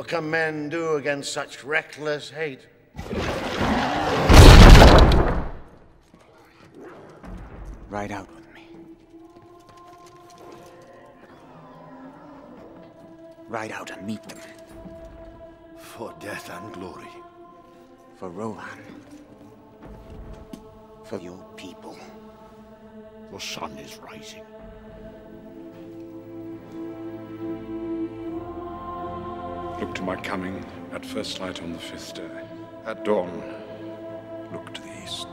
What can men do against such reckless hate? Ride out with me. Ride out and meet them. For death and glory. For Rohan. For your people. The sun is rising. Look to my coming at first light on the fifth day. At dawn, look to the east.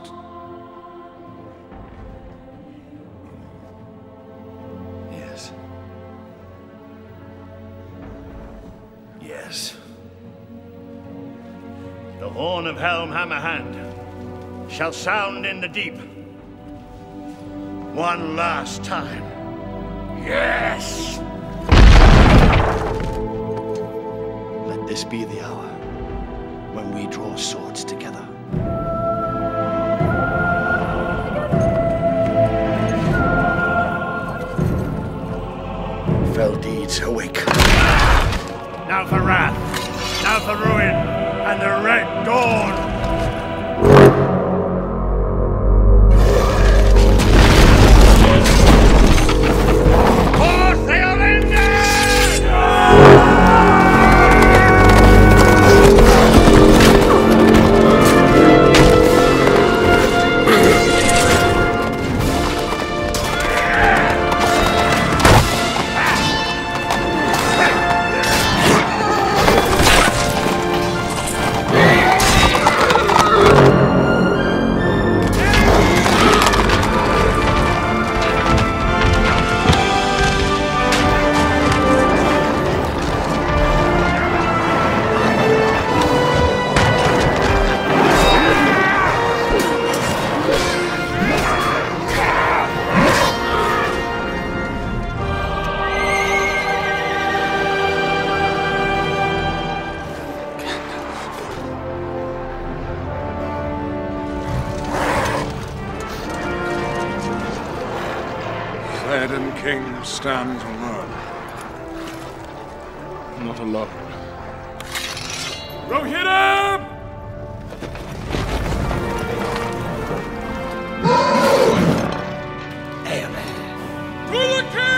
Yes. Yes. The horn of Helm Hammerhand shall sound in the deep. One last time. Yes! This be the hour when we draw swords together. Fell deeds awake. Now for wrath, now for ruin, and the Red Dawn! And king stands alone. Not alone. Rohirrim! Amen. To the!